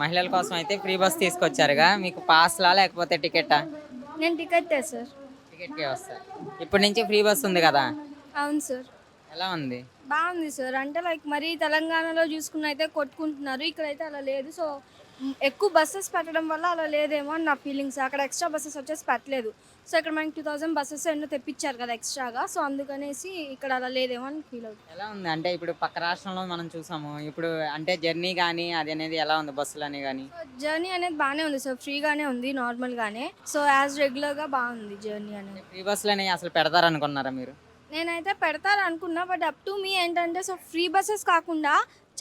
మహిళల కోసం అయితే ఫ్రీ బస్ తీసుకొచ్చారుగా. మీకు పాస్లా లేకపోతే టికెటా? నేను టికెట్ సార్. టికెట్కే వస్తారు ఇప్పటి నుంచి ఫ్రీ బస్ ఉంది కదా? అవును సార్. ఎలా ఉంది? బాగుంది సార్. అంటే లైక్ మరి తెలంగాణలో చూసుకున్న అయితే కొట్టుకుంటున్నారు. ఇక్కడైతే అలా లేదు. సో ఎక్కువ బస్సెస్ పెట్టడం వల్ల అలా లేదేమో అని నా ఫీలింగ్స్ అక్కడ ఎక్స్ట్రా బస్సెస్ వచ్చేసి పెట్టలేదు. సో ఇక్కడ మనకి టూ థౌసండ్ బస్సెస్ ఎన్నో తెప్పించారు కదా ఎక్స్ట్రాగా సో అందుకనేసి ఇక్కడ అలా లేదేమో అని ఫీల్ అవుతుంది. ఎలా ఉంది? అంటే ఇప్పుడు పక్క రాష్ట్రంలో మనం చూసాము. ఇప్పుడు అంటే జర్నీ కానీ అది అనేది ఎలా ఉంది బస్సులు అని కానీ సో జర్నీ అనేది బాగానే ఉంది. సార్ ఫ్రీగానే ఉంది నార్మల్గానే సో యాజ్ రెగ్యులర్గా బాగుంది జర్నీ అనేది. ఫ్రీ బస్సులు అనేవి అసలు పెడతారనుకున్నారా మీరు? నేనైతే పెడతారు అనుకున్నా బట్ అప్ టు మీ ఏంటంటే సో ఫ్రీ బస్సెస్ కాకుండా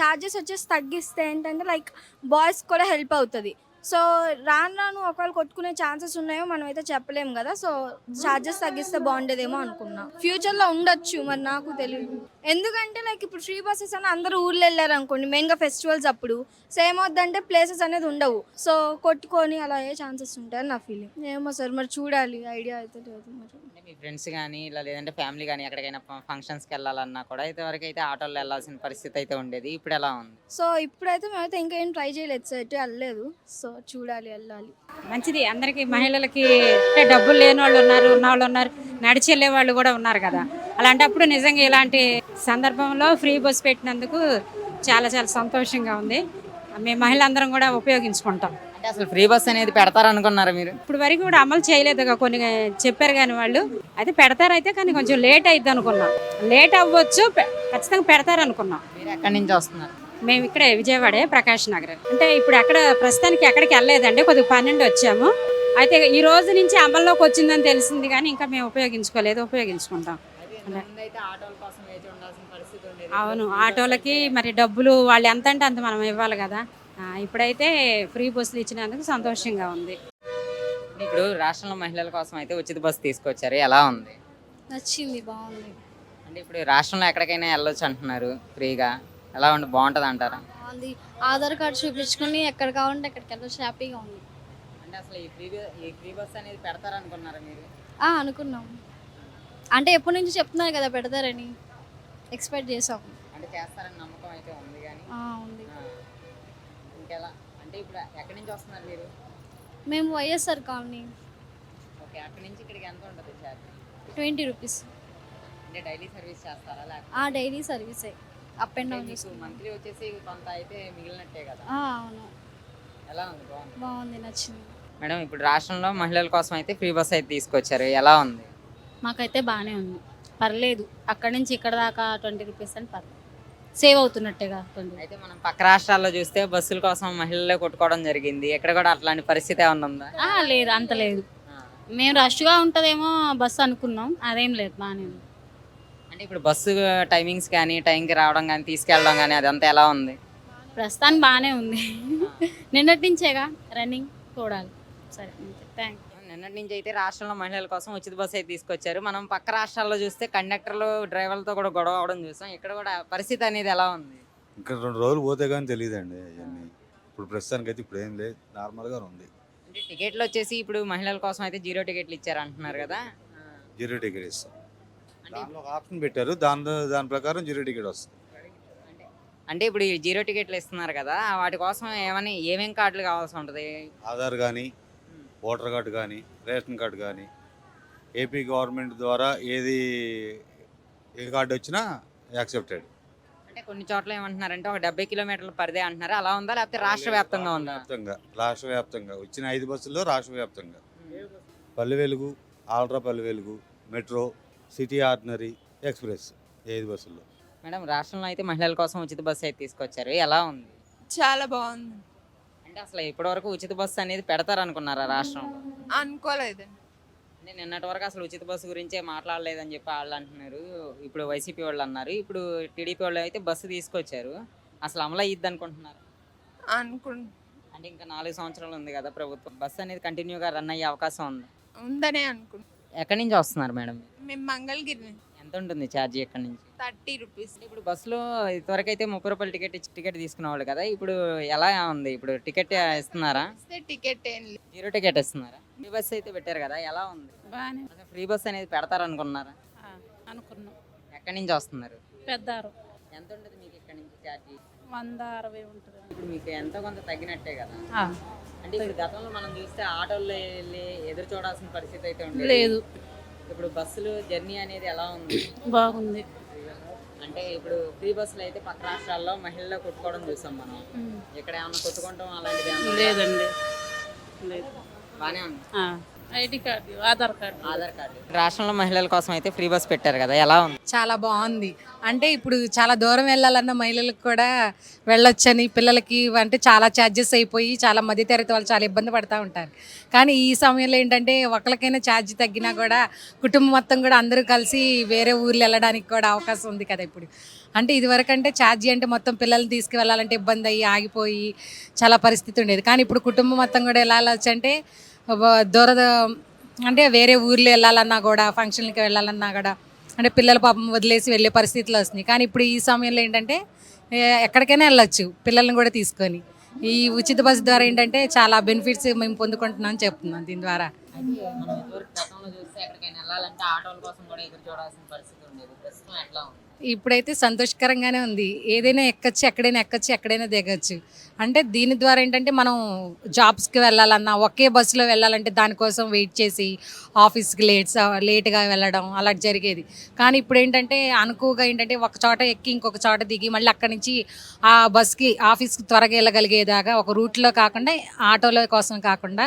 ఛార్జెస్ వచ్చేసి తగ్గిస్తే ఏంటంటే లైక్ బాయ్స్ కూడా హెల్ప్ అవుతుంది. సో రాను రాను ఒకవేళ కొట్టుకునే ఛాన్సెస్ ఉన్నాయో మనం అయితే చెప్పలేము కదా. సో ఛార్జెస్ తగ్గిస్తే బాగుండేదేమో అనుకున్నా. ఫ్యూచర్లో ఉండొచ్చు మరి నాకు తెలియదు ఎందుకంటే లైక్ ఇప్పుడు ఫ్రీ బస్సెస్ అని అందరూ ఊర్లో వెళ్ళారు అనుకోండి మెయిన్గా ఫెస్టివల్స్ అప్పుడు. సో ఏమవుద్దంటే ప్లేసెస్ అనేది ఉండవు. సో కొట్టుకొని అలా అయ్యే ఛాన్సెస్ ఉంటాయని నా ఫీలింగ్ ఏమో సార్ మరి చూడాలి ఐడియా అయితే లేదు మరి. అంటే మీ ఫ్రెండ్స్ కానీ ఇలా లేదంటే ఫ్యామిలీ కానీ ఎక్కడికైనా ఫంక్షన్స్కి వెళ్ళాలన్నా కూడా అయితే వరకు అయితే ఆటోలో వెళ్ళాల్సిన పరిస్థితి అయితే ఉండేది. ఇప్పుడు ఎలా ఉంది? సో ఇప్పుడైతే మేమైతే ఇంకా ఏం ట్రై చేయలేదు సార్ ఎటు వెళ్ళలేదు. సో చూడాలి వెళ్ళాలి. మంచిది. అందరికీ మహిళలకి అంటే డబ్బులు లేని వాళ్ళు ఉన్నారు ఉన్న వాళ్ళు ఉన్నారు నడిచి వెళ్ళే వాళ్ళు కూడా ఉన్నారు కదా. అలాంటప్పుడు నిజంగా ఇలాంటి సందర్భంలో ఫ్రీ బస్ పెట్టినందుకు చాలా చాలా సంతోషంగా ఉంది. మేము మహిళలందరం కూడా ఉపయోగించుకుంటాం. అంటే అసలు ఫ్రీ బస్ అనేది పెడతారనుకున్నారా మీరు? ఇప్పుడు వరకు కూడా అమలు చేయలేదు కొన్ని చెప్పారు కానీ వాళ్ళు. అయితే పెడతారైతే కానీ కొంచెం లేట్ అయింది అనుకున్నాం లేట్ అవ్వచ్చు ఖచ్చితంగా పెడతారు అనుకున్నాం మీరు ఎక్కడి నుంచి వస్తున్నారు? మేము ఇక్కడే విజయవాడే ప్రకాష్ నగర్. అంటే ఇప్పుడు ఎక్కడ ప్రస్తుతానికి ఎక్కడికి వెళ్ళలేదండి కొద్దిగా పన్నెండు వచ్చాము. అయితే ఈ రోజు నుంచి అమల్లోకి వచ్చిందని తెలిసింది కానీ ఇంకా మేము ఉపయోగించుకోలేదు ఉపయోగించుకుంటాం ముందైతే ఆటోల కోసం వేచి ఉండాల్సిన పరిస్థితి ఉండేది అవును ఆటోలకి మరి డబ్బులు వాళ్ళు ఎంత అంటే అంత మనం ఇవ్వాలి కదా. ఇప్పుడైతే ఫ్రీ బస్సులు ఇచ్చినందుకు సంతోషంగా ఉంది. ఇప్పుడు రాష్ట్రంలో మహిళల కోసం అయితే ఉచిత బస్సు తీసుకొచ్చారు. ఎలా ఉంది? నచ్చింది బాగుంది. అంటే ఇప్పుడు రాష్ట్రంలో ఎక్కడికైనా వెళ్ళొచ్చు అంటున్నారు ఫ్రీగా. ఎలా ఉంది? బాగుంటుంది అంటారా? బాగుంది. ఆధార్ కార్డు చూపించుకొని ఎక్కడ కావాలంటే అక్కడికి వెళ్ళొచ్చు. హ్యాపీగా ఉంది. అంటే అసలు ఈ ఫ్రీ ఈ ఫ్రీ బస్ అనేది పెడతారనుకున్నారా మీరు? ఆ, అనుకున్నాం. అంటే ఎప్పటి నుంచి చెప్తున్నారు కదా పెడతారని. ఎక్స్పెక్ట్ చేసాం. అంటే చేస్తారని నమ్మకం అయితే ఉంది కానీ. ఆ, ఉంది. ఆ, ఇంకెలా? అంటే ఇప్పుడు ఎక్కడి నుంచి వస్తున్నారు మీరు? మేము వైఎస్ఆర్ కాలనీ. ఓకే అక్కడి నుంచి ఇక్కడికి ఎంత ఉంటుంది ఛార్జ్? Twenty rupees. అంటే డైలీ సర్వీస్ చేస్తారా లేకపోతే? ఆ డైలీ సర్వీసే. అప్ అండ్ డౌన్ మీకు మంత్లీ వచ్చేసి కొంత అయితే మిగిలినట్టే కదా? అవును. ఎలా ఉంది? బాగుంది? బాగుంది నచ్చింది. మేడం ఇప్పుడు రాష్ట్రంలో మహిళల కోసం అయితే ఫ్రీ బస్ అయితే తీసుకొచ్చారు. ఎలా ఉంది? మాకైతే బాగానే ఉంది. పర్లేదు. అక్కడి నుంచి ఇక్కడ దాకా ట్వంటీ రూపీస్ అని పర్లేదు. సేవ్ అవుతున్నట్టేగా ట్వంటీ. అయితే మనం పక్క రాష్ట్రాల్లో చూస్తే బస్సుల కోసం మహిళలే కొట్టుకోవడం జరిగింది. ఎక్కడ కూడా అట్లాంటి పరిస్థితి ఏమన్నా ఉందా? లేదు అంత లేదు. మేము రష్గా ఉంటుందేమో బస్సు అనుకున్నాం. అదేం లేదు బాగానే ఉంది. అంటే ఇప్పుడు బస్సు టైమింగ్స్ కానీ టైంకి రావడం కానీ తీసుకెళ్ళడం కానీ అదంతా ఎలా ఉంది? ప్రస్తుతానికి బాగానే ఉంది. నిన్నటి నుంచేగా రన్నింగ్ చూడాలి సరే థ్యాంక్ నిన్నటి నుంచి అయితే రాష్ట్రంలో మహిళల కోసం ఉచిత బస్సు అయితే తీసుకొచ్చారు. మనం పక్క రాష్ట్రాల్లో చూస్తే కండక్టర్లు డ్రైవర్లతో కూడా గొడవ అవడం చూసాం. ఇక్కడ కూడా పరిస్థితి అనేది ఎలా ఉంది? ఇంకా రెండు రోజులు పోతే కానీ తెలియదండి అవన్నీ ఇప్పుడు ప్రస్తుతానికి అయితే ఇప్పుడు ఏం లేదు. నార్మల్గా ఉంది. అంటే టికెట్లు వచ్చేసి ఇప్పుడు మహిళల కోసం అయితే జీరో టికెట్లు ఇచ్చారు అంటున్నారు కదా. జీరో టికెట్ ఇస్తాం. అంటే దానిలో ఒక ఆప్షన్ పెట్టారు. దాని దాని ప్రకారం జీరో టికెట్ వస్తుంది. అంటే అంటే ఇప్పుడు ఈ జీరో టికెట్లు ఇస్తున్నారు కదా వాటి కోసం ఏమని ఏమేం కార్డులు కావాల్సి ఉంటుంది? ఆధార్ కానీ ఓటర్ కార్డు కానీ రేషన్ కార్డు కానీ ఏపీ గవర్నమెంట్ ద్వారా ఏది ఏ కార్డు వచ్చినా యాక్సెప్టెడ్. అంటే కొన్ని చోట్ల ఏమంటున్నారంటే ఒక డెబ్బై కిలోమీటర్ల పరిధి అంటున్నారు? అలా ఉందా? లేకపోతే రాష్ట్ర వ్యాప్తంగా ఉందా? వ్యాప్తంగా రాష్ట్ర వ్యాప్తంగా. వచ్చిన ఐదు బస్సుల్లో రాష్ట్ర వ్యాప్తంగా. Palle Velugu ultra Palle Velugu metro city ordinary express ఐదు బస్సుల్లో. మేడం రాష్ట్రంలో అయితే మహిళల కోసం ఉచిత బస్సు అయితే తీసుకొచ్చారు. ఎలా ఉంది? చాలా బాగుంది. అంటే అసలు ఇప్పటివరకు ఉచిత బస్సు అనేది పెడతారనుకున్నారా రాష్ట్రంలో అనుకోలేదండి. అంటే నిన్నటి వరకు అసలు ఉచిత బస్సు గురించే మాట్లాడలేదని చెప్పి వాళ్ళు అంటున్నారు. ఇప్పుడు వైసీపీ వాళ్ళు అన్నారు. ఇప్పుడు టీడీపీ వాళ్ళు అయితే బస్సు తీసుకొచ్చారు. అసలు అమలు అయ్యిద్ది అనుకుంటున్నారు? అనుకు అంటే ఇంకా నాలుగు సంవత్సరాలు ఉంది కదా ప్రభుత్వం. బస్సు అనేది కంటిన్యూగా రన్ అయ్యే అవకాశం ఉంది. ఉందనే అనుకుంటు ఎక్కడి నుంచి వస్తున్నారు మేడం? మేము మంగళగిరి నుంచి. ఎంత ఉంటుంది ఛార్జీ ఎక్కడి నుంచి? Thirty rupees. ఇప్పుడు బస్సులో ఇదివరకు అయితే ముప్పై రూపాయలు టికెట్ ఇచ్చి టికెట్ తీసుకునేవాళ్ళు కదా ఇప్పుడు ఎలా ఉంది? ఇప్పుడు టికెట్ ఇస్తున్నారా? ఇస్తే టికెట్ జీరో టికెట్ ఇస్తున్నారా? ఫ్రీ బస్ అయితే పెట్టారు కదా ఎలా ఉంది? బాగానే అసలు ఫ్రీ బస్ అనేది పెడతారనుకున్నారా? అనుకున్నాం. ఎక్కడి నుంచి వస్తున్నారు? పెద్దారు. ఎంత ఉంటుంది మీకు ఇక్కడ నుంచి ఛార్జీ? వంద అరవై ఉంటుంది. ఇప్పుడు మీకు ఎంతో కొంత తగ్గినట్టే కదా. అంటే ఇప్పుడు గతంలో మనం చూస్తే ఆటోల్లో వెళ్ళి ఎదురు చూడాల్సిన పరిస్థితి అయితే ఉండేది. లేదు. ఇప్పుడు బస్సులు జర్నీ అనేది ఎలా ఉంది? బాగుంది. అంటే ఇప్పుడు ఫ్రీ బస్సులు అయితే పక్క రాష్ట్రాల్లో మహిళలు కొట్టుకోవడం చూసాం మనం. ఇక్కడ ఏమన్నా కొట్టుకుంటాం అలాంటిది లేదండి. లేదు. బానే ఉంది. ID card Aadhaar card. Aadhaar card. రాష్ట్రంలో మహిళల కోసం అయితే ఫ్రీ బస్ పెట్టారు కదా ఎలా ఉంది? చాలా బాగుంది. అంటే ఇప్పుడు చాలా దూరం వెళ్ళాలన్న మహిళలకు కూడా వెళ్ళొచ్చని పిల్లలకి అంటే చాలా ఛార్జెస్ అయిపోయి చాలా మధ్యతరగతి వాళ్ళు చాలా ఇబ్బంది పడుతూ ఉంటారు. కానీ ఈ సమయంలో ఏంటంటే ఒకరికైనా ఛార్జ్ తగ్గినా కూడా కుటుంబం మొత్తం కూడా అందరూ కలిసి వేరే ఊర్లు వెళ్ళడానికి కూడా అవకాశం ఉంది కదా ఇప్పుడు. అంటే ఇదివరకు అంటే ఛార్జీ అంటే మొత్తం పిల్లల్ని తీసుకువెళ్ళాలంటే ఇబ్బంది అయ్యి ఆగిపోయి చాలా పరిస్థితి ఉండేది. కానీ ఇప్పుడు కుటుంబం మొత్తం కూడా ఎలా వెళ్ళొచ్చు అంటే వ- దూర అంటే వేరే ఊర్లు వెళ్ళాలన్నా కూడా ఫంక్షన్లకి వెళ్ళాలన్నా కూడా అంటే పిల్లల పాపం వదిలేసి వెళ్ళే పరిస్థితులు వస్తున్నాయి. కానీ ఇప్పుడు ఈ సమయంలో ఏంటంటే ఎక్కడికైనా వెళ్ళొచ్చు పిల్లల్ని కూడా తీసుకొని. ఈ ఉచిత బస్సు ద్వారా ఏంటంటే చాలా బెనిఫిట్స్ మేము పొందుకుంటున్నాం అని చెప్తున్నాం దీని ద్వారా. గతంలో చూస్తే ఎక్కడికైనా వెళ్ళాలంటే ఆటోల కోసం కూడా ఎదురు చూడాల్సిన పరిస్థితి ఉండేది. ప్రస్తుతం ఎట్లా ఉంది? ఇప్పుడైతే సంతోషకరంగానే ఉంది. ఏదైనా ఎక్కచ్చు ఎక్కడైనా ఎక్కచ్చు ఎక్కడైనా దిగచ్చు. అంటే దీని ద్వారా ఏంటంటే మనం జాబ్స్కి వెళ్ళాలన్నా ఒకే బస్సులో వెళ్ళాలంటే దానికోసం వెయిట్ చేసి ఆఫీస్కి లేట్స్ లేట్గా వెళ్ళడం అలా జరిగేది. కానీ ఇప్పుడు ఏంటంటే అనుకువగా ఏంటంటే ఒక చోట ఎక్కి ఇంకొక చోట దిగి మళ్ళీ అక్కడి నుంచి ఆ బస్కి ఆఫీస్కి త్వరగా వెళ్ళగలిగేదాకా ఒక రూట్లో కాకుండా ఆటోలో కోసం కాకుండా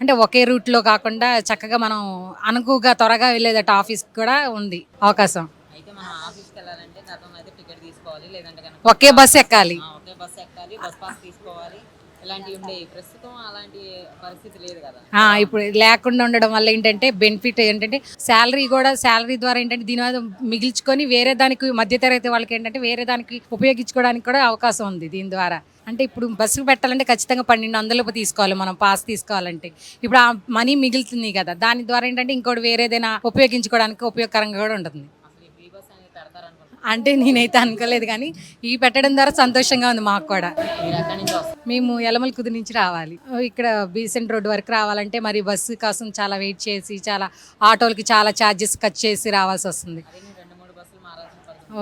అంటే ఒకే రూట్లో కాకుండా చక్కగా మనం అనుకువగా త్వరగా వెళ్ళేదట ఆఫీస్కి కూడా ఉంది అవకాశం. అయితే మన ఆఫీస్ వెళ్ళాలంటే గతంలో అయితే టికెట్ తీసుకోవాలి లేదంటే కనుక. ఒకే ఎక్కాలి. బస్ ఎక్కాలి బస్ పాస్ తీసుకోవాలి. ఇలాంటివి ఉండేవి ప్రస్తుతం అలాంటి పరిస్థితి లేదు కదా. ఆ, ఇప్పుడు లేకుండా ఉండడం వల్ల ఏంటంటే బెనిఫిట్ ఏంటంటే శాలరీ కూడా శాలరీ ద్వారా ఏంటంటే దీని మీద మిగిల్చుకొని వేరే దానికి మధ్యతరగతి వాళ్ళకి ఏంటంటే వేరే దానికి ఉపయోగించుకోవడానికి కూడా అవకాశం ఉంది దీని ద్వారా. అంటే ఇప్పుడు బస్సుకు పెట్టాలంటే ఖచ్చితంగా పన్నెండు వందలు తీసుకోవాలి మనం పాస్ తీసుకోవాలంటే. ఇప్పుడు ఆ మనీ మిగులుతుంది కదా దాని ద్వారా ఏంటంటే ఇంకోటి వేరేదైనా ఉపయోగించుకోవడానికి ఉపయోగకరంగా కూడా ఉంటుంది అసలు ఈ ఫ్రీ బస్ అనేది పెడతారనుకుంటున్నాను అంటే నేనైతే అనుకోలేదు కానీ ఈ పెట్టడం ద్వారా సంతోషంగా ఉంది మాకు కూడా. మేము యలమల కుది నుంచి రావాలి. ఇక్కడ బీసెంట్ రోడ్ వరకు రావాలంటే మరి బస్సు కోసం చాలా వెయిట్ చేసి చాలా ఆటోలకి చాలా ఛార్జెస్ కట్ చేసి రావాల్సి వస్తుంది.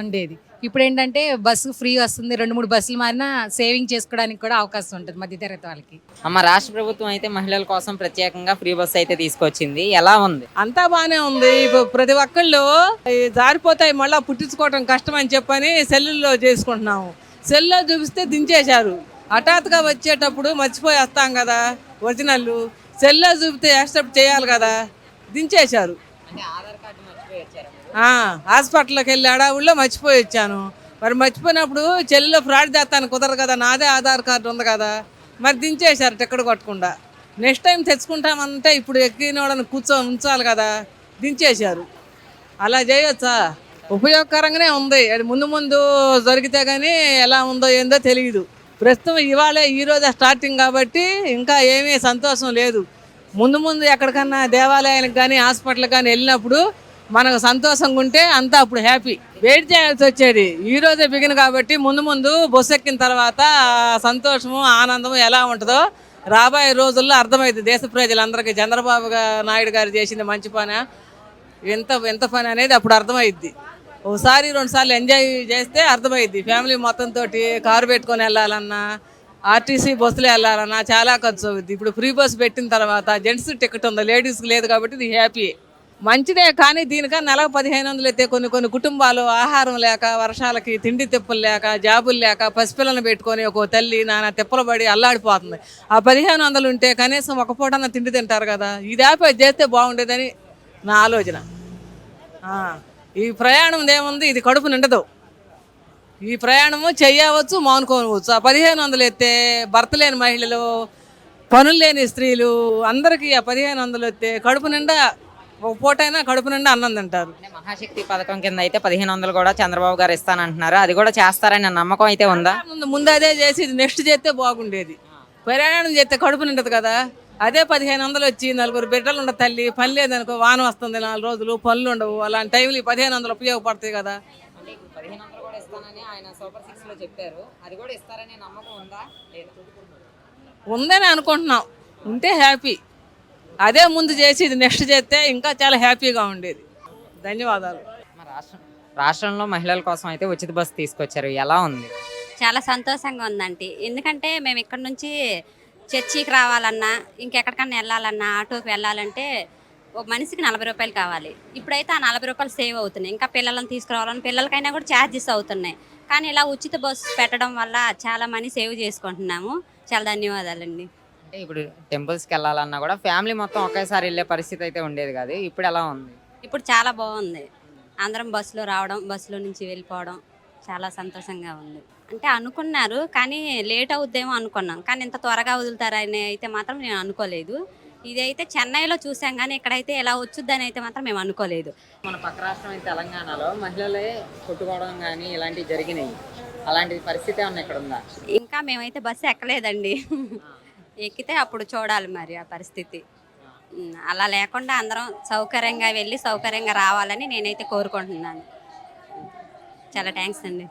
ఉండేది. ఇప్పుడు ఏంటంటే బస్సు ఫ్రీ వస్తుంది రెండు మూడు బస్సులు మారినా సేవింగ్ చేసుకోవడానికి కూడా అవకాశం ఉంటుంది మధ్యతరగతి వాళ్ళకి. అమ్మ రాష్ట్ర ప్రభుత్వం అయితే మహిళల కోసం ప్రత్యేకంగా ఫ్రీ బస్ అయితే తీసుకొచ్చింది. ఎలా ఉంది? అంతా బాగానే ఉంది. ఇప్పుడు ప్రతి ఒక్కళ్ళు జారిపోతాయి మళ్ళీ పుట్టించుకోవటం కష్టం అని చెప్పని సెల్లుల్లో చేసుకుంటున్నాము. సెల్లో చూపిస్తే దించేశారు. హఠాత్తుగా వచ్చేటప్పుడు మర్చిపోయి వస్తాం కదా ఒరిజినల్ సెల్లో చూపితే యాక్సెప్ట్ చేయాలి కదా దించేశారు. అంటే ఆధార్ కార్డు హాస్పిటల్కి వెళ్ళి అడావుల్లో మర్చిపోయి వచ్చాను. మరి మర్చిపోయినప్పుడు చెల్లిలో ఫ్రాడ్ చేస్తాను కుదరదు కదా నాదే ఆధార్ కార్డు ఉంది కదా. మరి దించేశారు టికెట్ కొట్టకుండా. నెక్స్ట్ టైం తెచ్చుకుంటామంటే ఇప్పుడు ఎక్కిన వాళ్ళని కూర్చో ఉంచాలి కదా దించేశారు. అలా చేయొచ్చా? ఉపయోగకరంగానే ఉంది. అది ముందు ముందు జరిగితే కానీ ఎలా ఉందో ఏందో తెలియదు ప్రస్తుతం ఇవాళే ఈ రోజే స్టార్టింగ్ కాబట్టి ఇంకా ఏమీ సంతోషం లేదు. ముందు ముందు ఎక్కడికన్నా దేవాలయానికి కానీ హాస్పిటల్కి కానీ వెళ్ళినప్పుడు మనకు సంతోషంగా ఉంటే అంతా అప్పుడు హ్యాపీ. వెయిట్ చేయాల్సి వచ్చేది. ఈ రోజే బిగిన కాబట్టి ముందు ముందు బస్సు ఎక్కిన తర్వాత సంతోషము ఆనందము ఎలా ఉంటుందో రాబోయే రోజుల్లో అర్థమైంది దేశ ప్రజలందరికీ చంద్రబాబు నాయుడు గారు చేసింది మంచి పని. ఎంత ఎంత పని అనేది అప్పుడు అర్థమైద్ది. ఒకసారి రెండు సార్లు ఎంజాయ్ చేస్తే అర్థమైద్ది. ఫ్యామిలీ మొత్తం తోటి కారు పెట్టుకొని వెళ్ళాలన్నా ఆర్టీసీ బస్సులో వెళ్ళాలన్నా చాలా ఖర్చు అవుద్ది. ఇప్పుడు ఫ్రీ బస్ పెట్టిన తర్వాత జెంట్స్ టికెట్ ఉంది లేడీస్కి లేదు కాబట్టి ఇది హ్యాపీ. మంచిదే కానీ దీనికన్నా నెలకు పదిహేను వందలు అయితే కొన్ని కొన్ని కుటుంబాలు ఆహారం లేక వర్షాలకి తిండి తిప్పలు లేక జాబులు లేక పసిపిల్లలు పెట్టుకొని ఒక తల్లి నాన్న తిప్పలు పడి అల్లాడిపోతుంది. ఆ పదిహేను వందలు ఉంటే కనీసం ఒక పూటన్న తిండి తింటారు కదా. ఇది ఆపే చేస్తే బాగుండేదని నా ఆలోచన. ఈ ప్రయాణం ఏముంది? ఇది కడుపు నిండదు. ఈ ప్రయాణము చేయవచ్చు మానుకోవచ్చు. ఆ పదిహేను వందలు ఎత్తే భర్త లేని మహిళలు పనులు లేని స్త్రీలు అందరికీ ఆ పదిహేను వందలు ఎత్తే కడుపు నిండా ఒక పూటైనా కడుపు నిండా అన్నం తింటారు. మహాశక్తి పథకం కింద అయితే పదిహేను వందలు కూడా చంద్రబాబు గారు ఇస్తానంటున్నారు. అది కూడా చేస్తారని నమ్మకం అయితే ఉందా? ముందు ముందు అదే చేసి నెక్స్ట్ చేస్తే బాగుండేది. ప్రయాణం చేస్తే కడుపు నిండదు కదా. అదే పదిహేను వందలు వచ్చి నలుగురు బిడ్డలు ఉండ తల్లి పని లేదనుకో వాన వస్తుంది నాలుగు రోజులు పనులు ఉండవు. అలాంటి టైంలో పదిహేను వందలు ఉపయోగపడతాయి కదా. అంటే ఇప్పుడు పదిహేను వందలు కూడా ఇస్తానని ఆయన సూపర్ సిక్స్లో చెప్పారు. అది కూడా ఇస్తారనే నమ్మకం ఉందా? లేదా. ఉందని అనుకుంటున్నాం. ఉంటే హ్యాపీ అదే ముందు చేసి ఇది నెక్స్ట్ చేస్తే ఇంకా చాలా హ్యాపీగా ఉండేది. ధన్యవాదాలు. మన రాష్ట్రం రాష్ట్రంలో మహిళల కోసం అయితే ఉచిత బస్సు తీసుకొచ్చారు. ఎలా ఉంది? చాలా సంతోషంగా ఉందండి. ఎందుకంటే మేము ఇక్కడ నుంచి చర్చికి రావాలన్నా ఇంకెక్కడికన్నా వెళ్ళాలన్నా ఆటోకి వెళ్ళాలంటే ఒక మనిషికి నలభై రూపాయలు కావాలి. ఇప్పుడైతే ఆ నలభై రూపాయలు సేవ్ అవుతున్నాయి. ఇంకా పిల్లలను తీసుకురావాలని పిల్లలకైనా కూడా ఛార్జెస్ అవుతున్నాయి. కానీ ఇలా ఉచిత బస్సు పెట్టడం వల్ల చాలా మనీ సేవ్ చేసుకుంటున్నాము. చాలా ధన్యవాదాలండి. అంటే ఇప్పుడు టెంపుల్స్కి వెళ్ళాలన్నా కూడా ఫ్యామిలీ మొత్తం ఒకేసారి వెళ్ళే పరిస్థితి అయితే ఉండేది కాదు. ఇప్పుడు ఎలా ఉంది? ఇప్పుడు చాలా బాగుంది. అందరం బస్సులో రావడం బస్సులో నుంచి వెళ్ళిపోవడం చాలా సంతోషంగా ఉంది. అంటే అనుకున్నారు కానీ లేట్ అవుద్దేమో అనుకున్నాం. కానీ ఇంత త్వరగా వదులుతారని అయితే మాత్రం నేను అనుకోలేదు. ఇదైతే చెన్నైలో చూసాం కానీ ఇక్కడైతే ఎలా వచ్చుద్దని అయితే మాత్రం మేము అనుకోలేదు. మన పక్క రాష్ట్రం అయితే తెలంగాణలో మహిళలే కొట్టుకోవడం కానీ ఇలాంటివి జరిగినాయి. అలాంటి పరిస్థితి ఏమన్నా ఇక్కడ ఉందా ఇంకా మేమైతే బస్సు ఎక్కలేదండి. ఎక్కితే అప్పుడు చూడాలి మరి ఆ పరిస్థితి. అలా లేకుండా అందరం సౌకర్యంగా వెళ్ళి సౌకర్యంగా రావాలని నేనైతే కోరుకుంటున్నాను. చాలా థ్యాంక్స్ అండి.